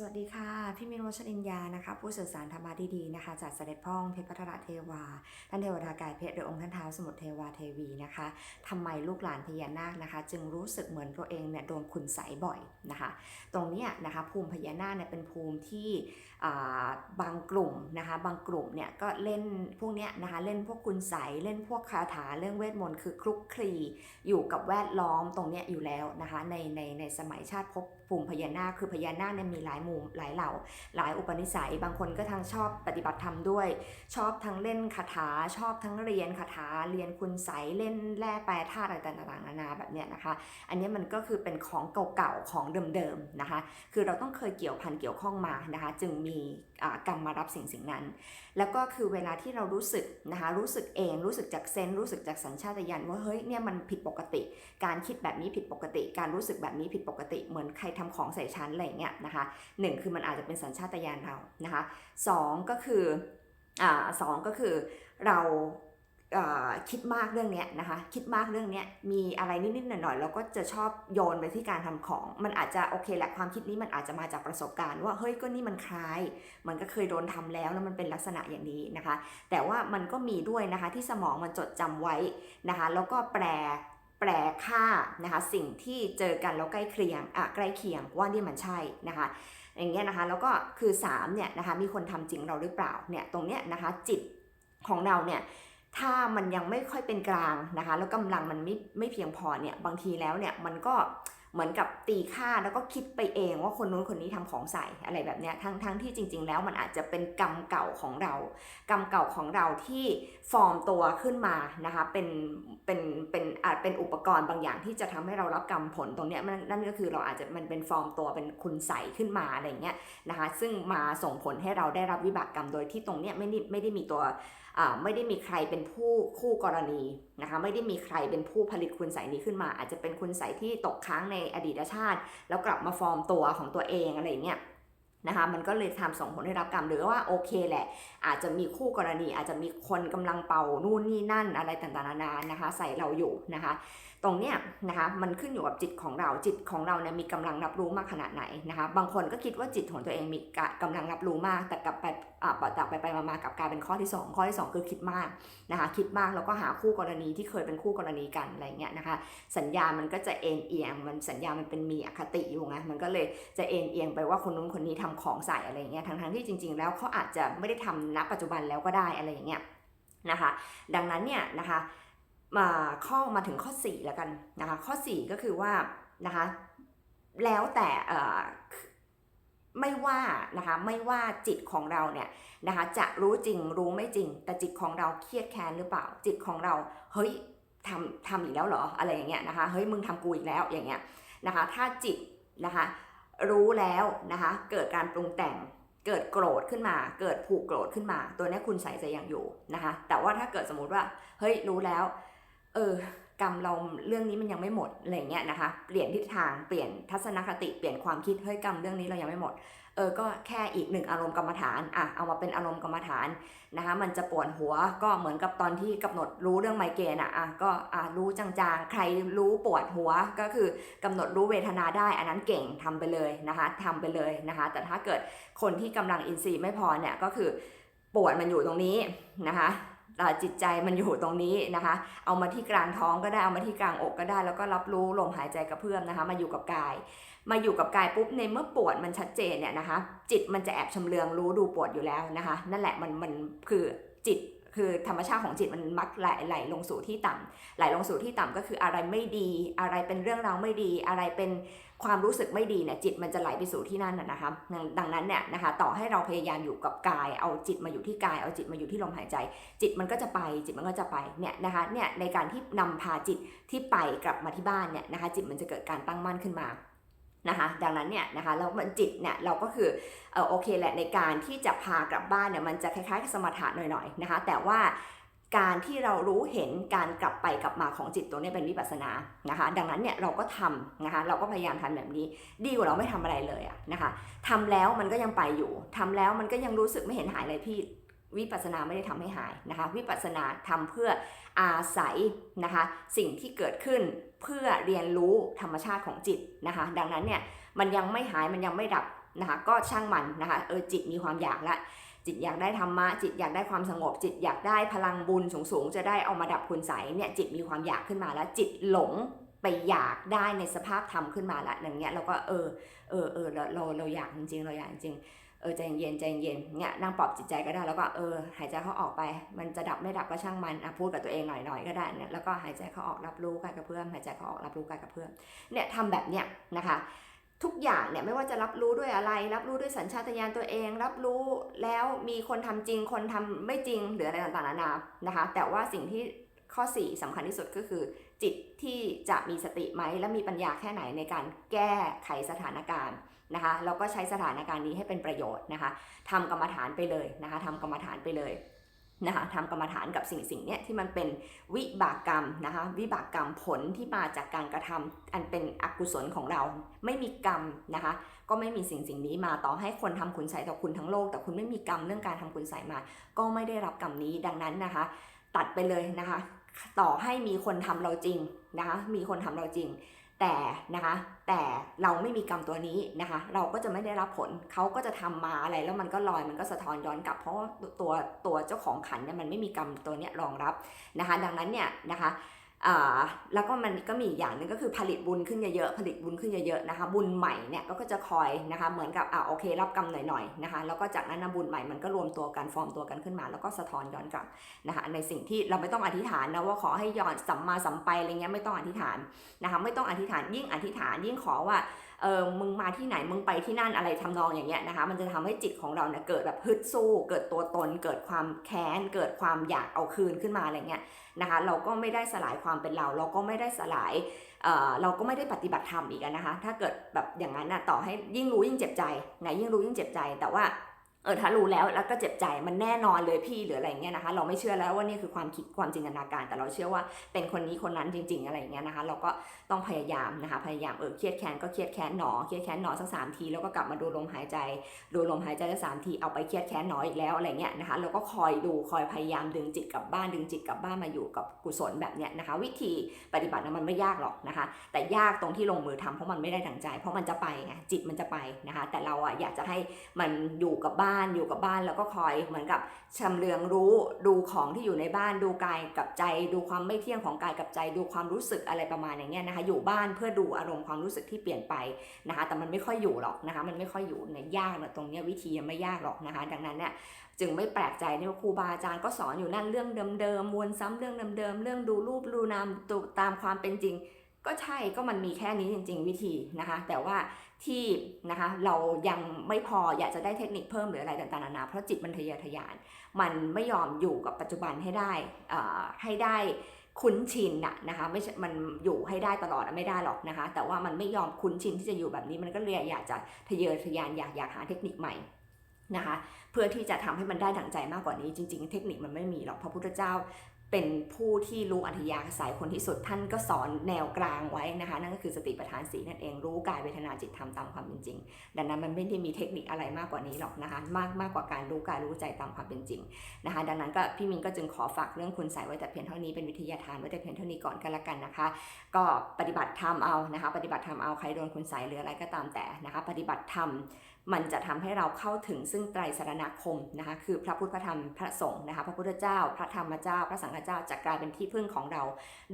สวัสดีค่ะ พี่มินวชรินยานะคะ ผู้สื่อสารธรรมะดีๆนะคะจากเสด็จพ่องเพชรพัทรเทวา ท่านเทวดากายเพชรหรือองค์ท่านเท้าสมุทรเทวาเทวีนะคะทำไมลูกหลานพญานาคนะคะ จึงรู้สึกเหมือนตัวเองเนี่ยโดนคุณใสบ่อยนะคะ ตรงนี้นะคะภูมิพญานาคเนี่ยเป็นภูมิที่บางกลุ่มนะคะ บางกลุ่มเนี่ยก็เล่นพวกเนี้ยนะคะเล่นพวกคุณใสเล่นพวกคาถาเรื่องเวทมนต์คือคลุกคลีอยู่กับแวดล้อมตรงเนี้ยอยู่แล้วนะคะในในในสมัยชาติภพ ภูมิพญานาคคือพญานาคเนี่ยมีหลายมุมหลายเหล่า หลายอุปนิสัย บางคนก็ทั้งชอบปฏิบัติธรรมด้วย ชอบทั้งเล่นคาถาชอบทั้งเรียนคาถาเรียนคุณใสยเล่นแร่แปรธาตุอะไรต่างๆนานาแบบเนี้ยนะคะ อันนี้มันก็คือเป็นของเก่าๆของเดิมๆนะคะ คือเราต้องเคยเกี่ยวพันเกี่ยวข้องมานะคะ จึงมีอ่ากรรมมารับสิ่งสิ่งนั้น แล้วก็คือเวลาที่เรารู้สึกนะคะรู้สึกเองรู้สึกจากเซนรู้สึกจากสัญชาตญาณว่าเฮ้ยเนี่ยมันผิดปกติ การคิดแบบนี้ผิดปกติ การรู้สึกแบบนี้ผิดปกติเหมือนใครทำของใส่ชั้นอะไรเงี้ยนะคะหนึ่งคือมันอาจจะเป็นสัญชาตญาณเรานะคะสองก็คืออ่าสองก็คือเราคิดมากเรื่องเนี้ยนะคะ คิดมากเรื่องเนี้ยมีอะไรนิดๆหน่อยๆเราก็จะชอบโยนไปที่การทำของ มันอาจจะโอเคแหละความคิดนี้มันอาจจะมาจากประสบการณ์ว่าเฮ้ยก็นี่มันคล้าย มันก็เคยโดนทำแล้วแล้วมันเป็นลักษณะอย่างนี้นะคะ แต่ว่ามันก็มีด้วยนะคะที่สมองมันจดจำไว้นะคะ แล้วก็แปล แปลค่านะคะสิ่งที่เจอกันแล้วใกล้เคียงอะใกล้เคียงว่านี่มันใช่นะคะอย่างเงี้ยนะคะแล้วก็คือ3เนี่ยนะคะมีคนทำจริงเราหรือเปล่าเนี่ยตรงเนี้ยนะคะจิตของเราเนี่ยถ้ามันยังไม่ค่อยเป็นกลางนะคะแล้วกำลังมันไม่ไม่เพียงพอเนี่ยบางทีแล้วเนี่ยมันก็ เหมือนกับตีค่าแล้วก็คิดไปเองว่าคนนู้นคนนี้ทำของใส่อะไรแบบเนี้ยทั้งทั้งที่จริง ๆ แล้วมันอาจจะเป็นกรรมเก่าของเรา กรรมเก่าของเราที่ฟอร์มตัวขึ้นมานะคะเป็นเป็นเป็นอาจเป็นอุปกรณ์บางอย่างที่จะทำให้เรารับกรรมผลตรงเนี้ยนั่นก็คือเราอาจจะมันเป็นฟอร์มตัวเป็นคุณใส่ขึ้นมาอะไรเงี้ยนะคะซึ่งมาส่งผลให้เราได้รับวิบากกรรมโดยที่ตรงเนี้ยไม่ได้ไม่ได้มีตัวอ่าไม่ได้มีใครเป็นผู้คู่กรณีนะคะไม่ได้มีใครเป็นผู้ผลิตคุณใสนี้ขึ้นมา อาจจะเป็นคุณใสที่ตกค้างในอดีตชาติ แล้วกลับมาฟอร์มตัวของตัวเองอะไรเงี้ยนะคะมันก็เลยทำส่งผลให้รับกรรมหรือว่าโอเคแหละ อาจจะมีคู่กรณีอาจจะมีคนกำลังเป่านู่นนี่นั่นอะไรต่างๆนานานะคะ ใส่เราอยู่นะคะ ตรงเนี้ยนะคะมันขึ้นอยู่กับจิตของเราจิตของเราเนี่ยมีกำลังรับรู้มากขนาดไหนนะคะ บางคนก็คิดว่าจิตของตัวเองมีกะกำลังรับรู้มากแต่กลับไปอ่าแต่ไปไปมาๆกับกลายเป็นข้อที่ 2 ข้อที่ 2 คือคิดมากนะคะคิดมากแล้วก็หาคู่กรณีที่เคยเป็นคู่กรณีกันอะไรเงี้ยนะคะ สัญญามันก็จะเอ็นเอียงมันสัญญามันเป็นมีอคติอยู่ไงมันก็เลยจะเอ็นเอียงไปว่าคนนู้นคนนี้ทำของใส่อะไรเงี้ยทั้งๆที่จริง ๆ แล้วเขาอาจจะไม่ได้ทำณปัจจุบันแล้วก็ได้อะไรอย่างเงี้ยนะคะ ดังนั้นเนี่ยนะคะ มาข้อมาถึงข้อ4แล้วกันนะคะข้อ 4 ก็คือว่านะคะแล้วแต่ไม่ว่านะคะไม่ว่าจิตของเราเนี่ยนะคะจะรู้จริงรู้ไม่จริง แต่จิตของเราเครียดแค้นหรือเปล่า จิตของเราเฮ้ยทำทำอีกแล้วเหรออะไรอย่างเงี้ยนะคะเฮ้ยมึงทำกูอีกแล้วอย่างเงี้ยนะคะถ้าจิตนะคะรู้แล้วนะคะเกิดการปรุงแต่งเกิดโกรธขึ้นมา เกิดผูกโกรธขึ้นมา ตัวนี้คุณใส่ใจะยังอยู่นะคะแต่ว่าถ้าเกิดสมมติว่าเฮ้ยรู้แล้ว เออกรรมเราเรื่องนี้มันยังไม่หมดอะไรเงี้ยนะคะ เปลี่ยนทิศทางเปลี่ยนทัศนคติเปลี่ยนความคิดเฮ้ยกรรมเรื่องนี้เรายังไม่หมดเออก็แค่อีกหนึ่งอารมณ์กรรมฐานอะเอามาเป็นอารมณ์กรรมฐานนะคะมันจะปวดหัวก็เหมือนกับตอนที่กำหนดรู้เรื่องไมเกรนอะอะก็อะรู้จางๆ ใครรู้ปวดหัวก็คือกำหนดรู้เวทนาได้ อันนั้นเก่งทำไปเลยนะคะทำไปเลยนะคะ แต่ถ้าเกิดคนที่กำลังอินทรีย์ไม่พอเนี่ยก็คือปวดมันอยู่ตรงนี้นะคะ จิตใจมันอยู่ตรงนี้นะคะ เอามาที่กลางท้องก็ได้เอามาที่กลางอกก็ได้ แล้วก็รับรู้ลมหายใจกระเพื่อมนะคะ มาอยู่กับกาย มาอยู่กับกายปุ๊บในเมื่อปวดมันชัดเจนเนี่ยนะคะ จิตมันจะแอบชำเลืองรู้ดูปวดอยู่แล้วนะคะ นั่นแหละมันมันคือจิต คือธรรมชาติของจิตมันมักไหลไหลลงสู่ที่ต่ำไหลลงสู่ที่ต่ำก็คืออะไรไม่ดี อะไรเป็นเรื่องราวไม่ดี อะไรเป็นความรู้สึกไม่ดีเนี่ยจิตมันจะไหลไปสู่ที่นั่นนะคะดังดังนั้นเนี่ยนะคะต่อให้เราพยายามอยู่กับกาย เอาจิตมาอยู่ที่กาย เอาจิตมาอยู่ที่ลมหายใจ จิตมันก็จะไป จิตมันก็จะไปเนี่ยนะคะเนี่ยในการที่นำพาจิตที่ไปกลับมาที่บ้านเนี่ยนะคะจิตมันจะเกิดการตั้งมั่นขึ้นมา นะคะดังนั้นเนี่ยนะคะแล้วมันจิตเนี่ยเราก็คือเออโอเคแหละในการที่จะพากลับบ้านเนี่ยมันจะคล้ายๆกับสมถะหน่อยๆนะคะแต่ว่าการที่เรารู้เห็นการกลับไปกลับมาของจิตตัวนี้เป็นวิปัสสนานะคะ ดังนั้นเนี่ยเราก็ทำนะคะเราก็พยายามทำแบบนี้ ดีกว่าเราไม่ทำอะไรเลยอะนะคะทำแล้วมันก็ยังไปอยู่ทำแล้วมันก็ยังรู้สึกไม่เห็นหายเลยพี่วิปัสสนาไม่ได้ทำให้หายนะคะ วิปัสสนาทำเพื่อ อาศัยนะคะสิ่งที่เกิดขึ้นเพื่อเรียนรู้ธรรมชาติของจิตนะคะ ดังนั้นเนี่ยมันยังไม่หายมันยังไม่ดับนะคะก็ช่างมันนะคะเออจิตมีความอยากละจิตอยากได้ธรรมะจิตอยากได้ความสงบ จิตอยากได้พลังบุญสูงๆ จะได้เอามาดับคุณใสเนี่ยจิตมีความอยากขึ้นมาแล้วจิตหลงไปอยากได้ในสภาพธรรมขึ้นมาละอย่างเงี้ยเราก็เออเออเออเราเราเราอยากจริงๆเราอยากจริง เออใจเย็นใจเย็นเนี่ยนั่งปลอบจิตใจก็ได้ แล้วก็เออหายใจเข้าออกไป มันจะดับไม่ดับก็ช่างมันอะพูดกับตัวเองหน่อยๆก็ได้เนี่ยแล้วก็หายใจเข้าออกรับรู้กายกระเพื่อมหายใจเข้าออกรับรู้กายกระเพื่อมเนี่ยทำแบบเนี้ยนะคะทุกอย่างเนี่ยไม่ว่าจะรับรู้ด้วยอะไร รับรู้ด้วยสัญชาตญาณตัวเอง รับรู้แล้วมีคนทำจริงคนทำไม่จริงหรืออะไรต่างๆนานานะคะ แต่ว่าสิ่งที่ข้อ 4สำคัญที่สุดก็คือ จิตที่จะมีสติไหมและมีปัญญาแค่ไหนในการแก้ไขสถานการณ์ นะคะแล้วก็ใช้สถานการณ์นี้ให้เป็นประโยชน์นะคะทำกรรมฐานไปเลยนะคะทำกรรมฐานไปเลยนะคะทำกรรมฐานกับสิ่งสิ่งเนี้ยที่มันเป็นวิบากกรรมนะคะวิบากกรรมผลที่มาจากการกระทำอันเป็นอกุศลของเรา ไม่มีกรรมนะคะก็ไม่มีสิ่งสิ่งนี้มาต่อให้คนทำคุณใส่ต่อคุณทั้งโลก แต่คุณไม่มีกรรมเรื่องการทำคุณใส่มา ก็ไม่ได้รับกรรมนี้ดังนั้นนะคะ ตัดไปเลยนะคะ ต่อให้มีคนทำเราจริงนะคะมีคนทำเราจริง แต่นะคะแต่เราไม่มีกรรมตัวนี้นะคะ เราก็จะไม่ได้รับผลเขาก็จะทำมาอะไรแล้วมันก็ลอยมันก็สะท้อนย้อนกลับ เพราะว่าตัวตัวเจ้าของขันเนี่ยมันไม่มีกรรมตัวเนี้ยรองรับนะคะ ดังนั้นเนี่ยนะคะ แล้วก็มันก็มีอีกอย่างหนึงก็คือผลิตบุญขึ้นเยอะๆผลิตบุญขึ้นเยอะๆนะคะ บุญใหม่เนี่ยก็จะคอยนะคะเหมือนกับอ่าโอเค รับกรรมหน่อยๆนะคะแล้วก็จากนั้นบุญใหม่มันก็รวมตัวกันฟอร์มตัวกันขึ้นมา แล้วก็สะท้อนย้อนกลับนะคะในสิ่งที่เราไม่ต้องอธิษฐานนะว่าขอให้ย้อนสัมมาสัมไปอะไรเงี้ยไม่ต้องอธิษฐานนะคะไม่ต้องอธิษฐานยิ่งอธิษฐานยิ่งขอว่าเออมึงมาที่ไหนมึงไปที่นั่นอะไรทำนองอย่างเงี้ยนะคะมันจะทำให้จิตของเราเนี่ยเกิดแบบฮึดสู้ เกิดตัวตน เกิดความแค้นเกิดความอยากเอาคืนขึ้นมาอะไรเงี้ยนะคะเราก็ไม่ได้สลายความความเป็นเรา เราก็ไม่ได้สลายเเราก็ไม่ได้ปฏิบัติธรรมอีกนะคะ ถ้าเกิดแบบอย่างนั้นนะต่อให้ยิ่งรู้ยิ่งเจ็บใจไงยิ่งรู้ยิ่งเจ็บใจแต่ว่า เออถ้ารู้แล้วแล้วก็เจ็บใจมันแน่นอนเลยพี่หรืออะไรเงี้ยนะคะ เราไม่เชื่อแล้วว่านี่คือความคิดความจินตนาการ แต่เราเชื่อว่าเป็นคนนี้คนนั้นจริง ๆ อะไรเงี้ยนะคะ เราก็ต้องพยายามนะคะ พยายามเออเครียดแค้นก็เครียดแค้นหนอเครียดแค้นหนอสักสามทีแล้วก็กลับมาดูลมหายใจ ดูลมหายใจสักสามทีเอาไปเครียดแค้นหนออีกแล้วอะไรเงี้ยนะคะเราก็คอยดูคอยพยายามดึงจิตกลับบ้านดึงจิตกลับบ้านมาอยู่กับกุศลแบบเนี้ยนะคะ วิธีปฏิบัตินะมันไม่ยากหรอกนะคะ แต่ยากตรงที่ลงมือทำเพราะมันไม่ได้ดังใจ เพราะมันจะไปไงจิตมันจะไปนะคะ แต่เราอะอยากจะให้มันอยู่กับบ้านอยู่กับบ้านแล้วก็คอยเหมือนกับชำเลืองรู้ดูของที่อยู่ในบ้านดูกายกับใจ ดูความไม่เที่ยงของกายกับใจ ดูความรู้สึกอะไรประมาณอย่างเงี้ยนะคะ อยู่บ้านเพื่อดูอารมณ์ความรู้สึกที่เปลี่ยนไปนะคะ แต่มันไม่ค่อยอยู่หรอกนะคะ มันไม่ค่อยอยู่เนี่ยยากนะตรงเนี้ยวิธียังไม่ยากหรอกนะคะ ดังนั้นเนี่ยจึงไม่แปลกใจที่ว่าครูบาอาจารย์ก็สอนอยู่นั่นเรื่องเดิมๆวนซ้ำเรื่องเดิมๆเรื่องดูรูปดูนามตามความเป็นจริง ก็ใช่ก็มันมีแค่นี้จริง ๆ วิธีนะคะ แต่ว่าที่นะคะเรายังไม่พออยากจะได้เทคนิคเพิ่มหรืออะไรต่างๆนานาเพราะจิตมันทะเยอทะยาน มันไม่ยอมอยู่กับปัจจุบันให้ได้อ่าให้ได้คุ้นชินนะนะคะไม่ใช่มันอยู่ให้ได้ตลอดไม่ได้หรอกนะคะ แต่ว่ามันไม่ยอมคุ้นชินที่จะอยู่แบบนี้มันก็เลยอยากจะทะเยอทะยานอยากอยากหาเทคนิคใหม่นะคะเพื่อที่จะทำให้มันได้ดั่งใจมากกว่านี้จริง ๆ เทคนิคมันไม่มีหรอกพระพุทธเจ้า เป็นผู้ที่รู้อัธยาศัยคนที่สุดท่านก็สอนแนวกลางไว้นะคะ นั่นก็คือสติปัฏฐานสีนั่นเองรู้กายเวทนาจิตธรรมตามความเป็นจริง ดังนั้นมันไม่ได้มีเทคนิคอะไรมากกว่านี้หรอกนะคะ มากมากกว่าการรู้กายรู้ใจตามความเป็นจริงนะคะ ดังนั้นก็พี่มินก็จึงขอฝากเรื่องคุณใส่ไว้แต่เพียงเท่านี้เป็นวิทยาทานไว้แต่เพียงเท่านี้ก่อนกันละกันนะคะ ก็ปฏิบัติธรรมเอานะคะ ปฏิบัติธรรมเอาใครโดนคุณใส่หรืออะไรก็ตามแต่นะคะ ปฏิบัติธรรม มันจะทำให้เราเข้าถึงซึ่งไตรสรณคมนะคะคือพระพุทธพระธรรมพระสงฆ์นะคะพระพุทธเจ้า พระธรรมเจ้า พระสังฆเจ้าจะกลายเป็นที่พึ่งของเรา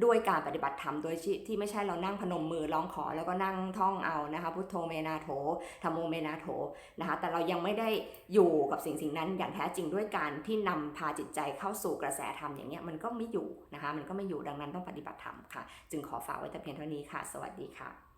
ด้วยการปฏิบัติธรรมโดยที่ไม่ใช่เรานั่งพนมมือร้องขอแล้วก็นั่งท่องเอานะคะพุทโธเมนาโถธรรมโมเมนาโถนะคะแต่เรายังไม่ได้อยู่กับสิ่งสิ่งนั้นอย่างแท้จริงด้วยการที่นำพาจิตใจเข้าสู่กระแสธรรมอย่างเงี้ยมันก็ไม่อยู่นะคะมันก็ไม่อยู่ดังนั้นต้องปฏิบัติธรรมค่ะ จึงขอฝากไว้แต่เพียงเท่านี้ค่ะ สวัสดีค่ะ